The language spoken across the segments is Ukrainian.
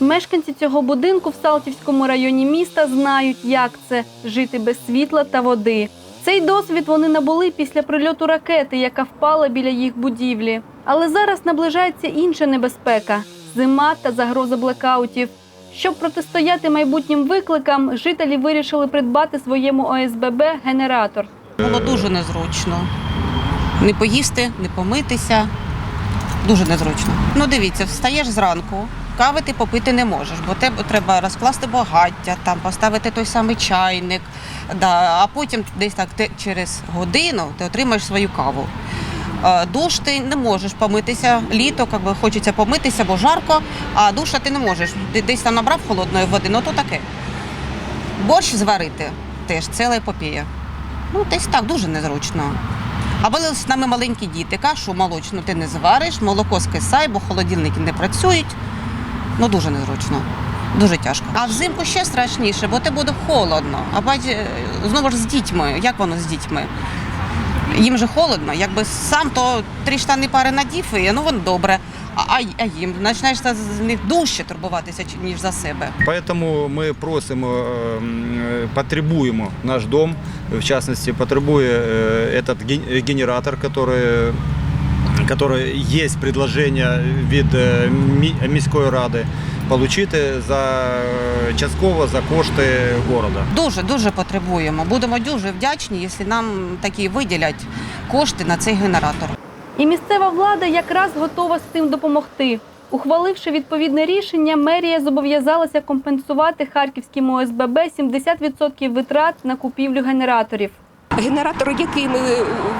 Мешканці цього будинку в Салтівському районі міста знають, як це жити без світла та води. Цей досвід вони набули після прильоту ракети, яка впала біля їх будівлі. Але зараз наближається інша небезпека зима та загроза блекаутів. Щоб протистояти майбутнім викликам, жителі вирішили придбати своєму ОСББ генератор. Було дуже незручно. Не поїсти, не помитися. Дуже незручно. Ну дивіться, встаєш зранку, кави ти попити не можеш, бо тебе треба розкласти багаття, там поставити той самий чайник. Да, а потім десь так ти через годину ти отримаєш свою каву. Е, Душ ти не можеш помитися. Літо як би, хочеться помитися, бо жарко, а душа ти не можеш. Ти десь там набрав холодної води, ну то таке. Борщ зварити теж ціла епопея. Ну, десь так дуже незручно. А були з нами маленькі діти, кашу молочну ти не звариш, молоко скисай, бо холодильники не працюють. Ну дуже незручно, дуже тяжко. А взимку ще страшніше, бо те буде холодно. А бач, е, знову ж з дітьми. Як воно з дітьми? Їм же холодно, якби сам то три штани пари надів, і ну воно добре. А, а, а їм починаєш з них дужче турбуватися, чи- ніж за себе. Поэтому мы просим, э, м, потребуем наш дом, в частности, потребуя э, этот ген- генератор, который, который есть предложение від е, міської ради, получити за е, частково за кошти города. Дуже дуже потребуємо. Будемо дуже вдячні, якщо нам такі виділять кошти на цей генератор. І місцева влада якраз готова з цим допомогти. Ухваливши відповідне рішення, мерія зобов'язалася компенсувати харківським ОСББ 70% витрат на купівлю генераторів. Генератор, який ми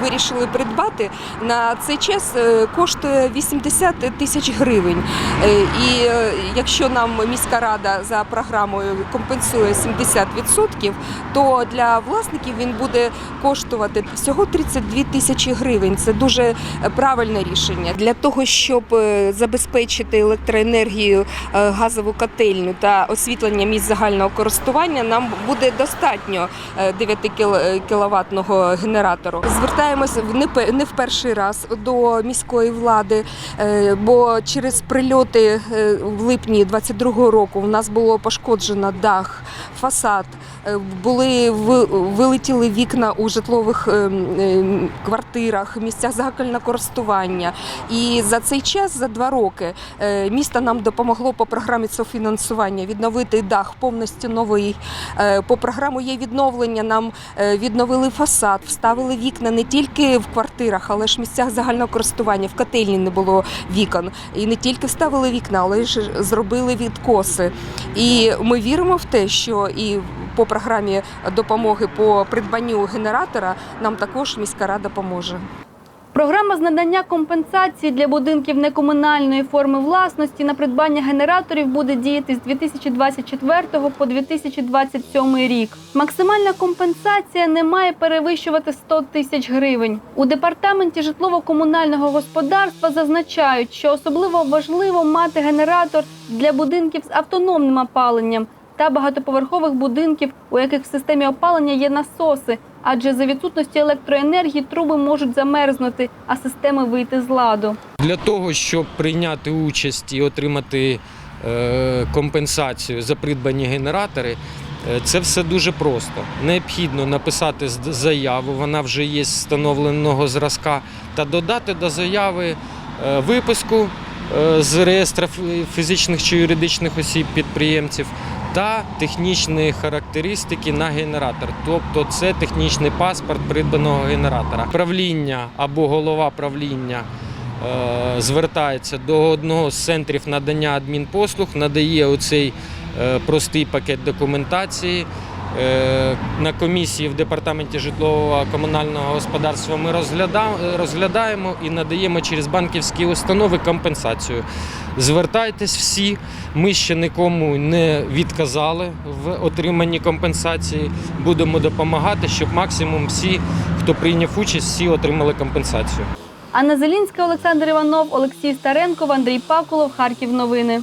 вирішили придбати, на цей час е, коштує 80 тисяч гривень. Е, І е, якщо нам міська рада за програмою компенсує 70%, то для власників він буде коштувати всього 32 тисячі гривень. Це дуже правильне рішення. Для того, щоб забезпечити електроенергію, газову котельню та освітлення місць загального користування, нам буде достатньо 9 кВт генератору. Звертаємося в не в перший раз до міської влади, е, бо через прильоти е, в липні 22-го року в нас було пошкоджено дах, фасад, е, були вилетіли вікна у житлових е, е, квартирах, місцях загального користування. І за цей час, за два роки, місто нам допомогло по програмі софінансування відновити дах повністю новий. По програму є відновлення. Нам відновили фасад, вставили вікна не тільки в квартирах, але ж в місцях загального користування. В котельні не було вікон. І не тільки вставили вікна, але ж зробили відкоси. І ми віримо в те, що і по програмі допомоги по придбанню генератора нам також міська рада поможе. Програма з надання компенсації для будинків некомунальної форми власності на придбання генераторів буде діяти з 2024 по 2027 рік. Максимальна компенсація не має перевищувати 100 тисяч гривень. У департаменті житлово-комунального господарства зазначають, що особливо важливо мати генератор для будинків з автономним опаленням та багатоповерхових будинків, у яких в системі опалення є насоси, адже за відсутності електроенергії труби можуть замерзнути, а системи вийти з ладу. Для того, щоб прийняти участь і отримати е, компенсацію за придбані генератори, е, це все дуже просто. Необхідно написати заяву, вона вже є встановленого зразка, та додати до заяви е, виписку з реєстру фі- фізичних чи юридичних осіб підприємців. Та технічні характеристики на генератор, тобто це технічний паспорт придбаного генератора. Правління або голова правління е, звертається до одного з центрів надання адмінпослуг, надає оцей е, простий пакет документації. Е, На комісії в департаменті житлового комунального господарства ми розгляда- розглядаємо і надаємо через банківські установи компенсацію. Звертайтесь всі, ми ще нікому не відказали в отриманні компенсації. Будемо допомагати, щоб максимум всі, хто прийняв участь, всі отримали компенсацію. Анна Зелінська, Олександр Іванов, Олексій Старенков, Андрій Пакулов, Харків. Новини.